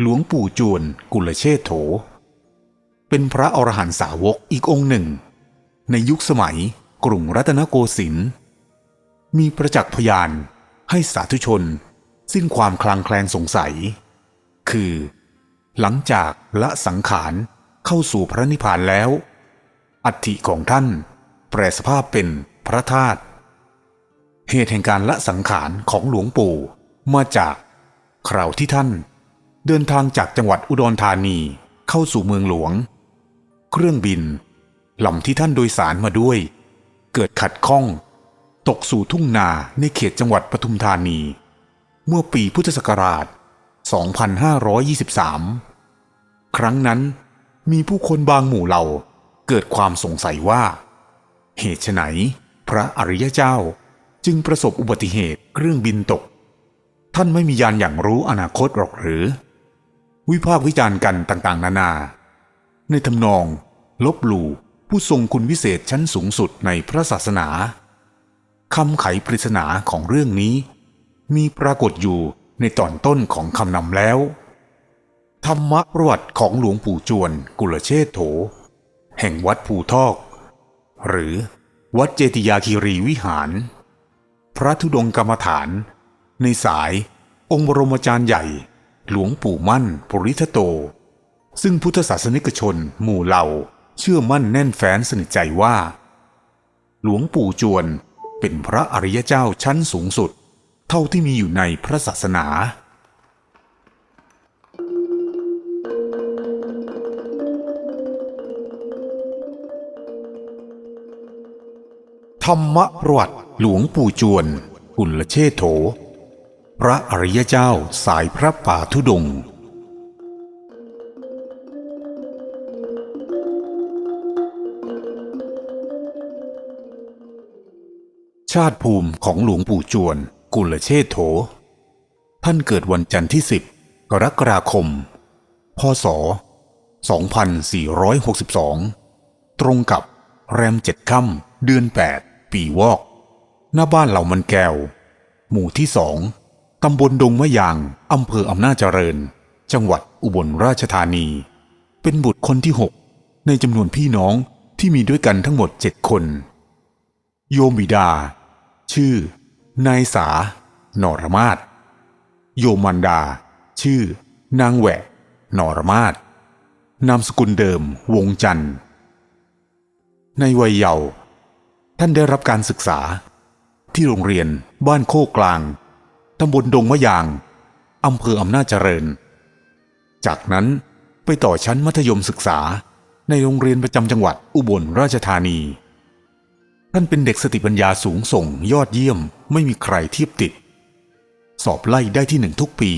หลวงปู่จวนกุลเชษโถ เป็นพระอรหันตสาวกอีกองค์หนึ่ง ในยุคสมัยกรุงรัตนโกสินทร์มีประจักษ์พยานให้สาธุชนสิ้นความคลางแคลงสงสัย คือ หลังจากละสังขารเข้าสู่พระนิพพานแล้ว อัฐิของท่านแปรสภาพเป็นพระธาตุเหตุแห่งการละสังขารของหลวงปู่มาจากคราวที่ท่าน เดินทางจากจังหวัดอุดรธานีเข้าสู่เมืองหลวง เครื่องบินลำที่ท่านโดยสารมาด้วย เกิดขัดข้อง ตกสู่ทุ่งนาในเขตจังหวัดปทุมธานี เมื่อปีพุทธศักราช 2523 ครั้งนั้นมีผู้คนบางหมู่เหล่าเกิดความสงสัยว่า เหตุไฉนพระอริยเจ้าจึงประสบอุบัติเหตุเครื่องบินตก ท่านไม่มียานอย่างรู้อนาคตหรอกหรือ วิพากษ์วิจารณ์กันต่างๆ นานา ในทำนอง ลบหลู่ผู้ทรงคุณวิเศษชั้นสูงสุดในพระศาสนาคำไขปริศนาของเรื่องนี้ มีปรากฏอยู่ในตอนต้นของคำนำแล้ว ธรรมประวัติของหลวงปู่จวนกุลเชษโถ แห่งวัดภูทอก หรือวัดเจติยาคีรีวิหาร พระธุดงกรรมฐาน ในสายองค์บรมจารย์ใหญ่ หลวงปู่มั่นปริทโต ซึ่งพุทธศาสนิกชนหมู่เหล่าเชื่อมั่นแน่นแฟ้นสนิทใจว่า หลวงปู่จวนเป็นพระอริยเจ้าชั้นสูงสุด เท่าที่มีอยู่ในพระศาสนา ธรรมประวัติหลวงปู่จวนกุลเชษโถ พระอริยเจ้าสายพระป่าธุดงค์ชาติภูมิของหลวงปู่จวน กุลเชษโถ ท่านเกิดวันจันทร์ที่ 10 กรกฎาคม พศ 2462 ตรงกับแรมเจ็ดค่ำเดือน 8 ปีวอก หน้าบ้านเหล่ามันแก้ว หมู่ที่สอง ตำบลดงมะยาง อำเภออำนาจเจริญ จังหวัดอุบลราชธานี เป็นบุตรคนที่หกในจำนวนพี่น้องที่มีด้วยกันทั้งหมดเจ็ดคน โยมบิดา ชื่อ นายสานรมาศโยมมันดา ชื่อ นางแหวะนรมาศนามสกุลเดิม วงจันทร์ ในวัยเยาว์ท่านได้รับการศึกษาที่โรงเรียนบ้านโคกกลาง ตำบลดงมะยาง อำเภออำนาจเจริญ จากนั้นไปต่อชั้นมัธยมศึกษาในโรงเรียนประจำจังหวัดอุบลราชธานี ท่านเป็นเด็กสติปัญญาสูงส่งยอดเยี่ยมไม่มีใครเทียบติด สอบไล่ได้ที่หนึ่งทุกปี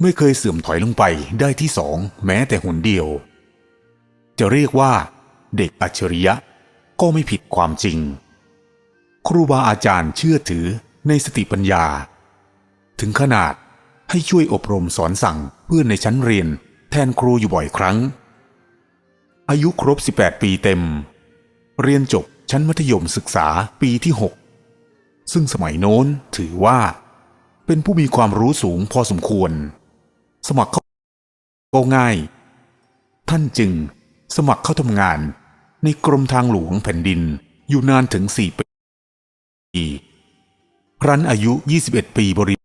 ไม่เคยเสื่อมถอยลงไปได้ที่สองแม้แต่หนเดียว จะเรียกว่าเด็กอัจฉริยะก็ไม่ผิดความจริง ครูบาอาจารย์เชื่อถือในสติปัญญา ถึงขนาด ให้ช่วยอบรมสอนสั่งเพื่อนในชั้นเรียน แทนครูอยู่บ่อยครั้ง อายุครบ 18 ปีเต็ม เรียนจบชั้นมัธยมศึกษาปีที่ 6 ซึ่งสมัยโน้นถือว่า เป็นผู้มีความรู้สูงพอสมควร สมัครเข้าก็ง่าย ท่านจึงสมัครเข้าทำงานในกรมทางหลวงแผ่นดินอยู่นานถึง4ปีครั้นอายุ 21 ปีบริ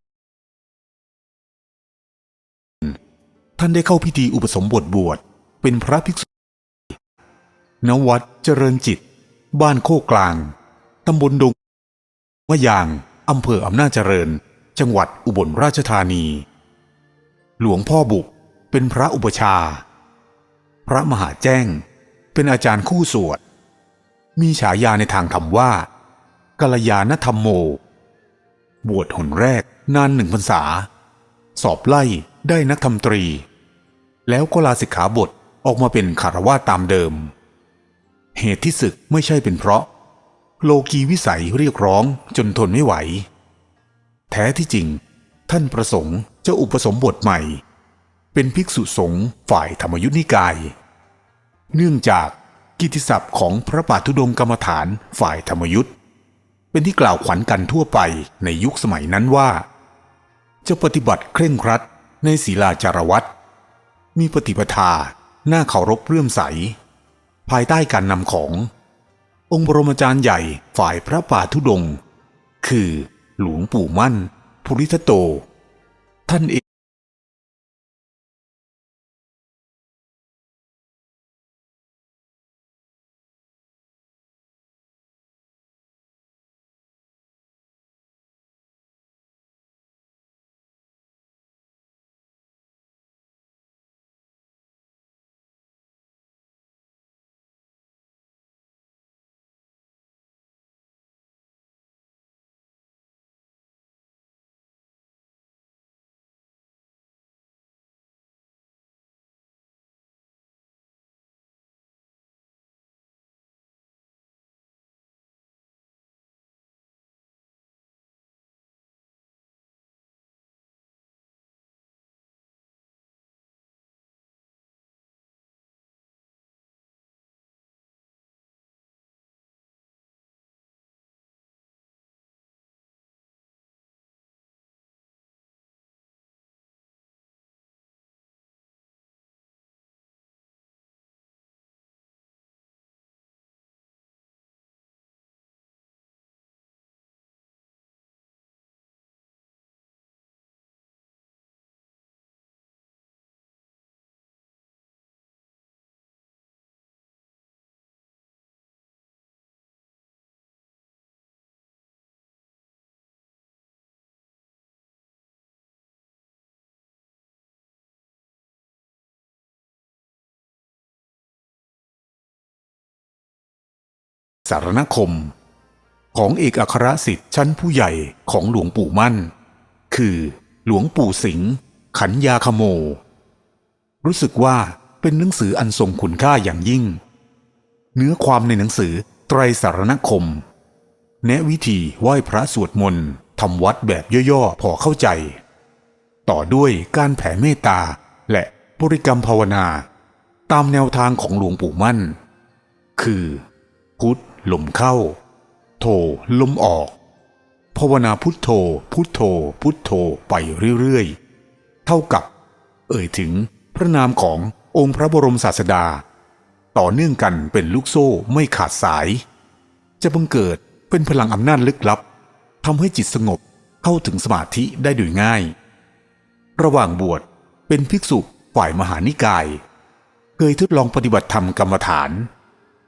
ท่านได้เข้าพิธีอุปสมบทบวชเป็นพระภิกษุ ณ วัดเจริญจิต บ้านโคกกลาง ตำบลดงมะยาง อำเภออำนาจเจริญ จังหวัดอุบลราชธานี หลวงพ่อบุกเป็นพระอุปชา พระมหาแจ้ง เป็นอาจารย์คู่สวด มีฉายาในทางธรรมว่ากัลยาณธรรมโม บวชหนแรกนานหนึ่งพรรษา สอบไล่ ได้นักธรรมตรี แล้วก็ลาสิกขาบทออกมาเป็นคารวาตามเดิม เหตุที่ศึกไม่ใช่เป็นเพราะ โลกีวิสัยเรียกร้องจนทนไม่ไหว แท้ที่จริง ท่านประสงค์จะอุปสมบทใหม่ เป็นภิกษุสงฆ์ฝ่ายธรรมยุทธนิกาย เนื่องจากกิตติศัพท์ของพระบาทธุดงกรรมฐานฝ่ายธรรมยุทธเป็นที่กล่าวขวัญกันทั่วไปในยุคสมัยนั้นว่า จะปฏิบัติเคร่งครัด ในศีลาจารวัตรมีปฏิปทาหน้าเคารพเรื่อมใส ภายใต้การนำของ องค์บรมอาจารย์ใหญ่ฝ่ายพระป่าธุดงค์คือหลวงปู่มั่น ภูริทัตโต ท่านเอง สารณคม ของเอกอัครสิทธิ์ชั้นผู้ใหญ่ของหลวงปู่มั่น คือหลวงปู่สิงห์ขันยาขโม รู้สึกว่าเป็นหนังสืออันทรงคุณค่าอย่างยิ่ง เนื้อความในหนังสือไตรสารณคม แนะวิธีไหว้พระสวดมนต์ทำวัดแบบย่อๆพอเข้าใจ ต่อด้วยการแผ่เมตตาและบริกรรมภาวนา ตามแนวทางของหลวงปู่มั่น คือ พุทธ ลมเข้า โทลมออกภาวนาพุทโธ พุทโธ พุทโธไปเรื่อยๆ เท่ากับ เอ่ยถึงพระนามขององค์พระบรมศาสดา ต่อเนื่องกันเป็นลูกโซ่ไม่ขาดสาย จะบังเกิดเป็นพลังอำนาจลึกลับทำให้จิตสงบเข้าถึงสมาธิได้โดยง่าย ระหว่างบวชเป็นภิกษุฝ่ายมหานิกาย เคยทดลองปฏิบัติธรรมกรรมฐาน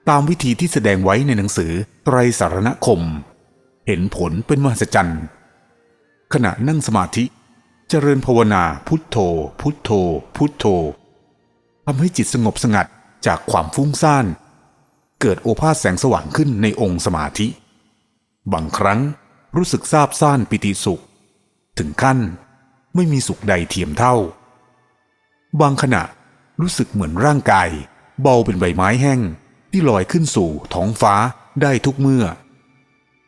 ตามวิธีที่แสดงไว้ในหนังสือไตรสารณคม เห็นผลเป็นมหัศจรรย์ขณะนั่งสมาธิเจริญภาวนาพุทโธ พุทโธ พุทโธทำให้จิตสงบสงัดจากความฟุ้งซ่าน เกิดโอภาสแสงสว่างขึ้นในองค์สมาธิ บางครั้งรู้สึกซาบซ่านปิติสุข ถึงขั้นไม่มีสุขใดเทียมเท่า บางขณะรู้สึกเหมือนร่างกาย เบาเป็นใบไม้แห้ง ที่ลอยขึ้นสู่ท้องฟ้าได้ทุกเมื่อ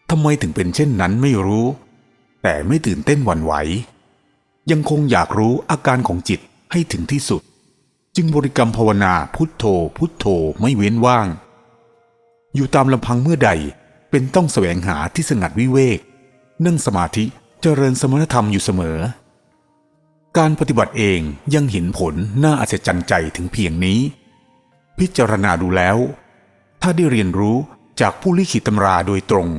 ทำไมถึงเป็นเช่นนั้นไม่รู้ แต่ไม่ตื่นเต้นหวั่นไหว ยังคงอยากรู้อาการของจิตให้ถึงที่สุด จึงบริกรรมภาวนาพุทโธพุทโธไม่เว้นว่าง อยู่ตามลำพังเมื่อใดเป็นต้องแสวงหาที่สงัดวิเวก นั่งสมาธิเจริญสมณธรรมอยู่เสมอ การปฏิบัติเองยังเห็นผลน่าอัศจรรย์ใจถึงเพียงนี้ พิจารณาดูแล้ว ถ้าได้เรียนรู้จากผู้ลิขิตตำราโดยตรง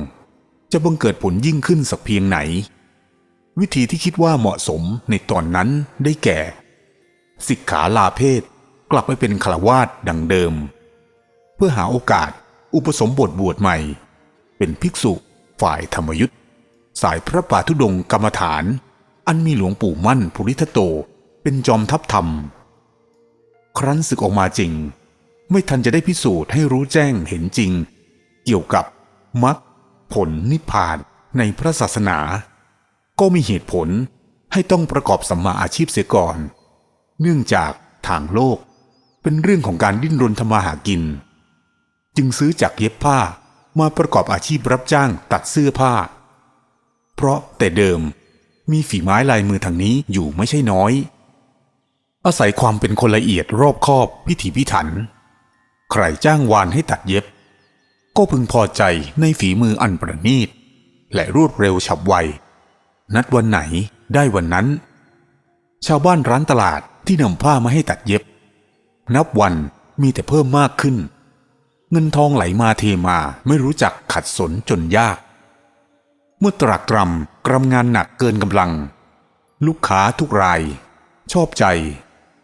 จะบังเกิดผลยิ่งขึ้นสักเพียงไหน วิธีที่คิดว่าเหมาะสมในตอนนั้นได้แก่ สิกขาลาเพศกลับไปเป็นฆราวาสดังเดิม เพื่อหาโอกาสอุปสมบทบวชใหม่ เป็นภิกษุฝ่ายธรรมยุทธสายพระป่าธุดงกรรมฐาน อันมีหลวงปู่มั่นภูริทัตโตเป็นจอมทัพธรรม ครั้นศึกออกมาจริง ไม่ทันจะได้พิสูจน์ให้รู้แจ้งเห็นจริง เกี่ยวกับมรรคผลนิพพานในพระศาสนา ก็มีเหตุผลให้ต้องประกอบสัมมาอาชีพเสียก่อน เนื่องจากทางโลกเป็นเรื่องของการดิ้นรนทำมาหากิน จึงซื้อจากเย็บผ้ามาประกอบอาชีพรับจ้างตัดเสื้อผ้า เพราะแต่เดิมมีฝีไม้ลายมือทางนี้อยู่ไม่ใช่น้อย อาศัยความเป็นคนละเอียดรอบคอบพิถีพิถัน ใครจ้างวานให้ตัดเย็บ ก็พึงพอใจในฝีมืออันประณีต และรวดเร็วฉับไว นัดวันไหนได้วันนั้น ชาวบ้านร้านตลาดที่นำผ้ามาให้ตัดเย็บ นับวันมีแต่เพิ่มมากขึ้น เงินทองไหลมาเทมาไม่รู้จักขัดสนจนยาก เมื่อตรากตรำกรำงานหนักเกินกำลัง ลูกค้าทุกราย ชอบใจ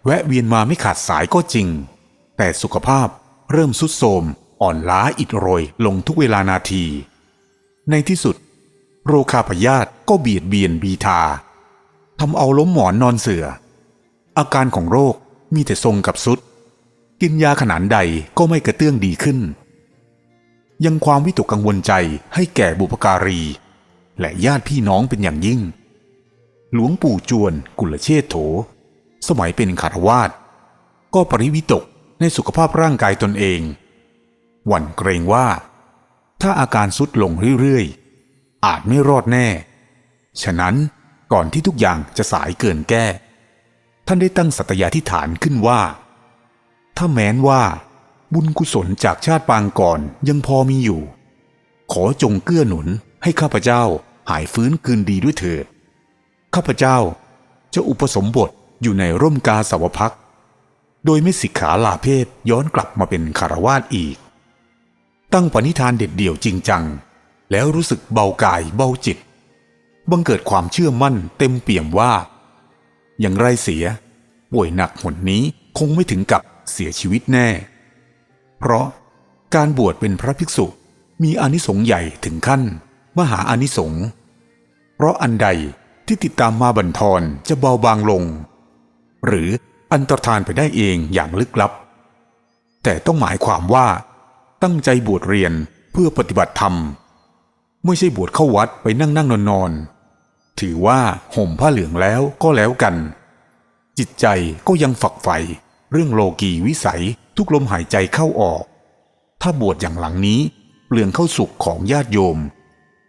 แวะเวียนมาไม่ขาดสายก็จริง แต่สุขภาพ เริ่มสุดโทมอ่อนล้าอิดโรยลงทุกเวลานาที ในที่สุด โรคาพยาธิก็เบียดเบียนบีทาทำเอาล้มหมอนนอนเสือ อาการของโรคมีแต่ทรงกับสุด กินยาขนาดใดก็ไม่กระเตื้องดีขึ้น ยังความวิตกกังวลใจให้แก่บุพการี และญาติพี่น้องเป็นอย่างยิ่ง หลวงปู่จวนกุลเชษโถ สมัยเป็นคารวาสก็ปริวิตก ในสุขภาพร่างกายตนเอง หวั่นเกรงว่า ถ้าอาการสุดลงเรื่อยๆ อาจไม่รอดแน่ ฉะนั้นก่อนที่ทุกอย่างจะสายเกินแก้ ท่านได้ตั้งสัตยาธิฐานขึ้นว่า ถ้าแม้นว่า บุญกุศลจากชาติปางก่อนยังพอมีอยู่ ขอจงเกื้อหนุนให้ข้าพเจ้าหายฟื้นคืนดีด้วยเถิดข้าพเจ้าจะอุปสมบทอยู่ในร่มกาสาวพัก โดยไม่สิกขาลาเพศย้อนกลับมาเป็นคารวาสอีก ตั้งปณิธานเด็ดเดี่ยวจริงจัง แล้วรู้สึกเบากายเบาจิต บังเกิดความเชื่อมั่นเต็มเปี่ยมว่า อย่างไรเสีย ป่วยหนักหนนี้คงไม่ถึงกับเสียชีวิตแน่ เพราะการบวชเป็นพระภิกษุมีอนิสงส์ใหญ่ถึงขั้น มหาอนิสงส์เพราะอันใดที่ติดตามมาบั่นทอนจะเบาบางลง หรือ อันตรธานไปได้เองอย่างลึกลับ แต่ต้องหมายความว่า ตั้งใจบวชเรียนเพื่อปฏิบัติธรรม ไม่ใช่บวชเข้าวัดไปนั่งนั่งนอนนอนถือว่าห่มผ้าเหลืองแล้วก็แล้วกัน จิตใจก็ยังฝักใฝ่เรื่องโลกีวิสัยทุกลมหายใจเข้าออก ถ้าบวชอย่างหลังนี้เปลืองเข้าสุขของญาติโยม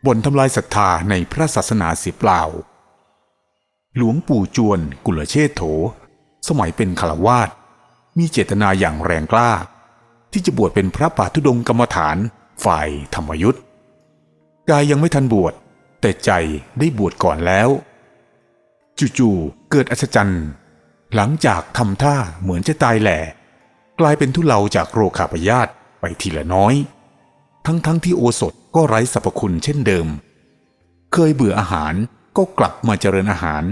บ่นทำลายศรัทธาในพระศาสนาเสียเปล่า หลวงปู่จวนกุลเชษโถ สมัยเป็นฆราวาสมีเจตนาอย่างแรงกล้า ที่จะบวชเป็นพระป่าธุดงกรรมฐานฝ่ายธรรมยุทธ์กายยังไม่ทันบวชแต่ใจได้บวชก่อนแล้ว จู่ๆเกิดอัศจรรย์ หลังจากทำท่าเหมือนจะตายแหล่ กลายเป็นทุเลาจากโรคขาพยาธิไปทีละน้อย ทั้งๆทที่โอสถก็ไร้สรรพคุณเช่นเดิม เคยเบื่ออาหารก็กลับมาเจริญอาหาร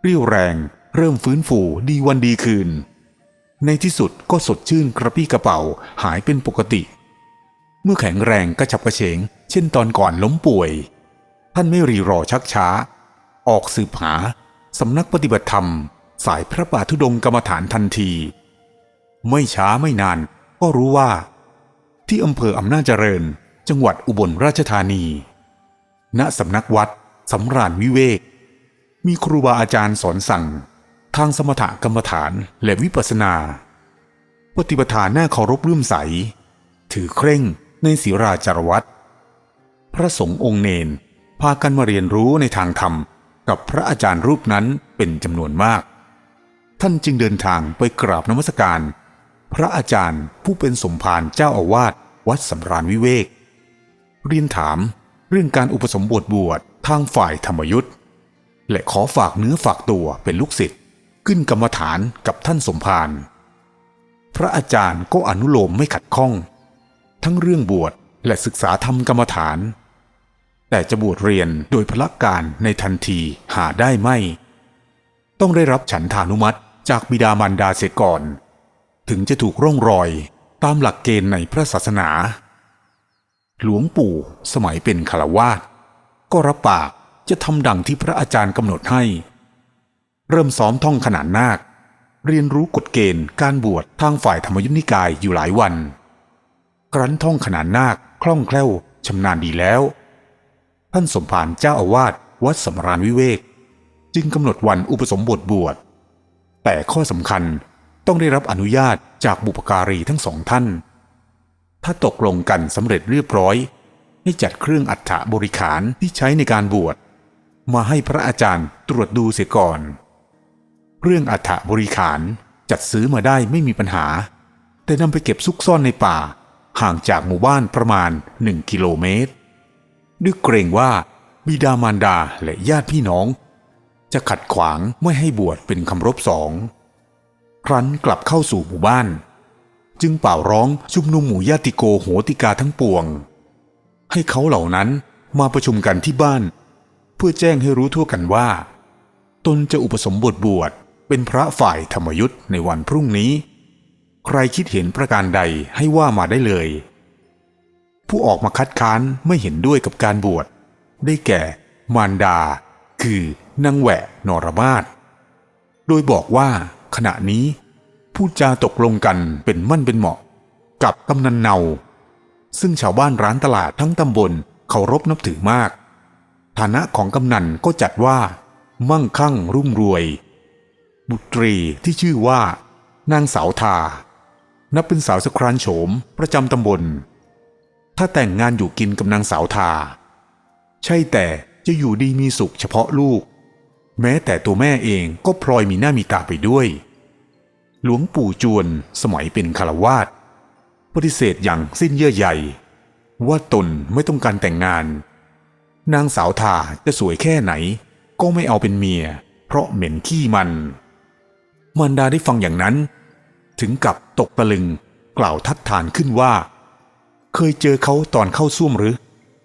เรี่ยวแรง เริ่มฟื้นฟูดีวันดีคืน ในที่สุดก็สดชื่นกระปี้กระเป๋าหายเป็นปกติ เมื่อแข็งแรงกระฉับกระเฉง เช่นตอนก่อนล้มป่วย ท่านไม่รีรอชักช้า ออกสืบหาสำนักปฏิบัติธรรม สายพระป่าธุดงค์กรรมฐานทันที ไม่ช้าไม่นานก็รู้ว่า ที่อำเภออำนาจเจริญ จังหวัดอุบลราชธานี ณสำนักวัดสำราญวิเวกมีครูบาอาจารย์สอนสั่ง ทางสมถกรรมฐานและวิปัสนา ปฏิปทาหน้าเคารพเลื่อมใส ถือเคร่งในศีราจารวัตพระสงฆ์องค์เนนพากันมาเรียนรู้ในทางธรรมกับพระอาจารย์รูปนั้นเป็นจำนวนมาก ท่านจึงเดินทางไปกราบนมัสการ พระอาจารย์ผู้เป็นสมภารเจ้าอาวาสวัดสำราญวิเวก เรียนถามเรื่องการอุปสมบทบวชทางฝ่ายธรรมยุทธ์และขอฝากเนื้อฝากตัวเป็นลูกศิษย์ ขึ้นกรรมฐานกับท่านสมภารพระอาจารย์ก็อนุโลมไม่ขัดข้อง ทั้งเรื่องบวชและศึกษาธรรมกรรมฐาน แต่จะบวชเรียนโดยพละการในทันทีหาได้ไม่ ต้องได้รับฉันทานุมัติจากบิดามารดาเสียก่อน ถึงจะถูกร่องรอยตามหลักเกณฑ์ในพระศาสนา หลวงปู่สมัยเป็นคารวาสก็รับปากจะทำดังที่พระอาจารย์กำหนดให้ เริ่มซ้อมท่องขนานนาค เรียนรู้กฎเกณฑ์การบวชทางฝ่ายธรรมยุทธนิกายอยู่หลายวัน ครั้นท่องขนานนาคคล่องแคล่วชำนาญดีแล้ว ท่านสมภารเจ้าอาวาสวัดสมรานวิเวก จึงกำหนดวันอุปสมบทบวช แต่ข้อสำคัญต้องได้รับอนุญาตจากบุปการีทั้งสองท่าน ถ้าตกลงกันสำเร็จเรียบร้อย ให้จัดเครื่องอัฐบริขารที่ใช้ในการบวช มาให้พระอาจารย์ตรวจดูเสียก่อน เรื่องอัฐบริขารจัดซื้อมาได้ไม่มีปัญหา แต่นำไปเก็บซุกซ่อนในป่า ห่างจากหมู่บ้านประมาณหนึ่งกิโลเมตร ด้วยเกรงว่าบิดามารดาและญาติพี่น้องจะจะขัดขวางไม่ให้บวชเป็นคำรบสอง ครั้นกลับเข้าสู่หมู่บ้าน จึงเป่าร้องชุมนุมหมู่ญาติโกโหติกาทั้งปวง ให้เขาเหล่านั้นมาประชุมกันที่บ้าน เพื่อแจ้งให้รู้ทั่วกันว่า ตนจะอุปสมบทบวช เป็นพระฝ่ายธรรมยุทธ์ในวันพรุ่งนี้ ใครคิดเห็นประการใดให้ว่ามาได้เลย ผู้ออกมาคัดค้านไม่เห็นด้วยกับการบวช ได้แก่ มารดา คือนางแหวะนรมาศโดยบอกว่าขณะนี้ผู้จาตกลงกันเป็นมั่นเป็นเหมาะ กับกำนันเนาซึ่งชาวบ้านร้านตลาดทั้งตำบลเคารพนับถือมาก ฐานะของกำนันก็จัดว่า มั่งคั่งรุ่มรวย บุตรีที่ชื่อว่านางสาวทา นับเป็นสาวสครานโฉมประจำตำบล ถ้าแต่งงานอยู่กินกับนางสาวทา ใช่แต่จะอยู่ดีมีสุขเฉพาะลูก แม้แต่ตัวแม่เองก็พลอยมีหน้ามีตาไปด้วย หลวงปู่จวนสมัยเป็นคารวาสปฏิเสธอย่างสิ้นเยื่อใยว่าตนไม่ต้องการแต่งงาน นางสาวทาจะสวยแค่ไหน ก็ไม่เอาเป็นเมีย เพราะเหม็นขี้มัน มารดาได้ฟังอย่างนั้น ถึงกับตกตะลึงกล่าวทัดทานขึ้นว่า เคยเจอเขาตอนเข้าซ่วมหรือ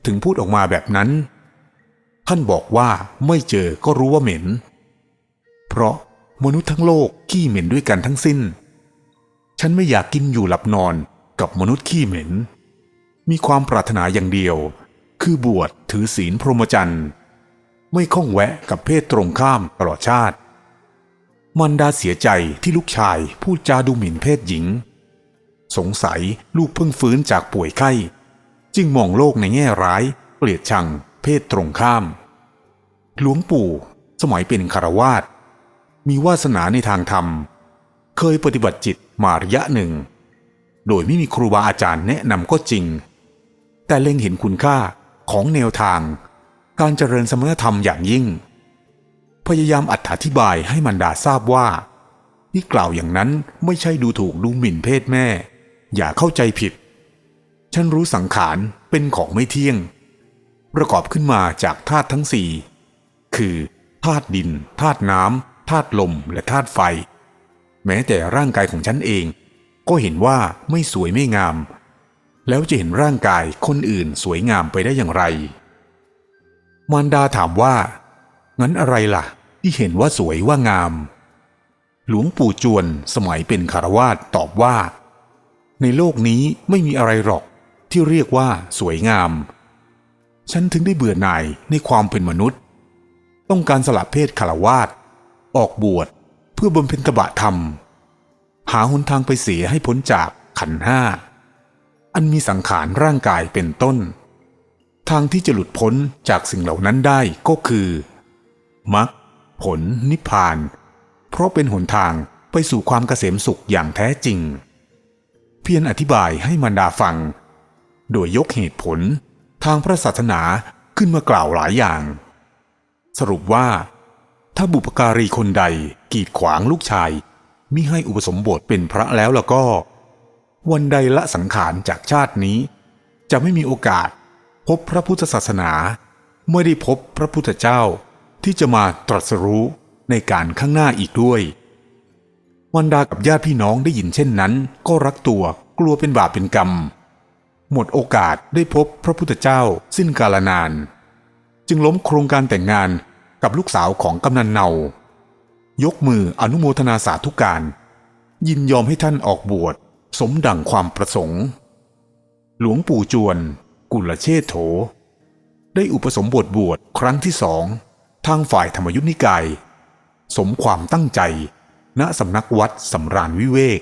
ถึงพูดออกมาแบบนั้น ท่านบอกว่าไม่เจอก็รู้ว่าเหม็น เพราะมนุษย์ทั้งโลกขี้เหม็นด้วยกันทั้งสิ้น ฉันไม่อยากกินอยู่หลับนอนกับมนุษย์ขี้เหม็น มีความปรารถนาอย่างเดียว คือบวชถือศีลพรหมจรรย์ ไม่ข้องแวะกับเพศตรงข้ามตลอดชาติ มันดาเสียใจที่ลูกชายพูดจาดูหมิ่นเพศหญิง สงสัยลูกเพิ่งฟื้นจากป่วยไข้ จึงมองโลกในแง่ร้าย เกลียดชัง เพศตรงข้าม หลวงปู่ สมัยเป็นคารวาสมีวาสนาในทางธรรม เคยปฏิบัติจิตมาระยะหนึ่ง โดยไม่มีครูบาอาจารย์แนะนำก็จริง แต่เล็งเห็นคุณค่าของแนวทาง การเจริญสมณธรรมอย่างยิ่ง พยายามอธิบายให้มันดาทราบว่าที่กล่าวอย่างนั้นไม่ใช่ดูถูกดูหมิ่นเพศแม่ อย่าเข้าใจผิด ฉันรู้สังขารเป็นของไม่เที่ยง ประกอบขึ้นมาจากธาตุทั้งสี่คือธาตุดินธาตุน้ำธาตุลมและธาตุไฟ แม้แต่ร่างกายของฉันเอง ก็เห็นว่าไม่สวยไม่งาม แล้วจะเห็นร่างกายคนอื่นสวยงามไปได้อย่างไร มารดาถามว่า งั้นอะไรล่ะ ที่เห็นว่าสวยว่างาม หลวงปู่จวนสมัยเป็นคารวาสตอบว่า ในโลกนี้ไม่มีอะไรหรอกที่เรียกว่าสวยงาม ฉันถึงได้เบื่อหน่ายในความเป็นมนุษย์ ต้องการสละเพศคารวาสออกบวชเพื่อบำเพ็ญตบะธรรม หาหนทางไปเสียให้พ้นจากขันห้า อันมีสังขารร่างกายเป็นต้น ทางที่จะหลุดพ้นจากสิ่งเหล่านั้นได้ก็คือ มรรคผลนิพพาน เพราะเป็นหนทางไปสู่ความเกษมสุขอย่างแท้จริง เพียรอธิบายให้มันดาฟัง โดยยกเหตุผลทางพระศาสนาขึ้นมากล่าวหลายอย่าง สรุปว่า ถ้าบุปการีคนใดกีดขวางลูกชายมิให้อุปสมบทเป็นพระแล้วแล้วก็ วันใดละสังขารจากชาตินี้ จะไม่มีโอกาสพบพระพุทธศาสนา ไม่ได้พบพระพุทธเจ้า ที่จะมาตรัสรู้ในการข้างหน้าอีกด้วยวันดากับญาติพี่น้องได้ยินเช่นนั้น ก็รักตัวกลัวเป็นบาปเป็นกรรม หมดโอกาสได้พบพระพุทธเจ้าสิ้นกาลนาน จึงล้มโครงการแต่งงานกับลูกสาวของกำนันเนายกมืออนุโมทนาสาธุการ ยินยอมให้ท่านออกบวชสมดังความประสงค์ หลวงปู่จวน กุลเชษโถ ได้อุปสมบทบวชครั้งที่สอง ทางฝ่ายธรรมยุทธนิกาย สมความตั้งใจ ณสำนักวัดสำราญวิเวก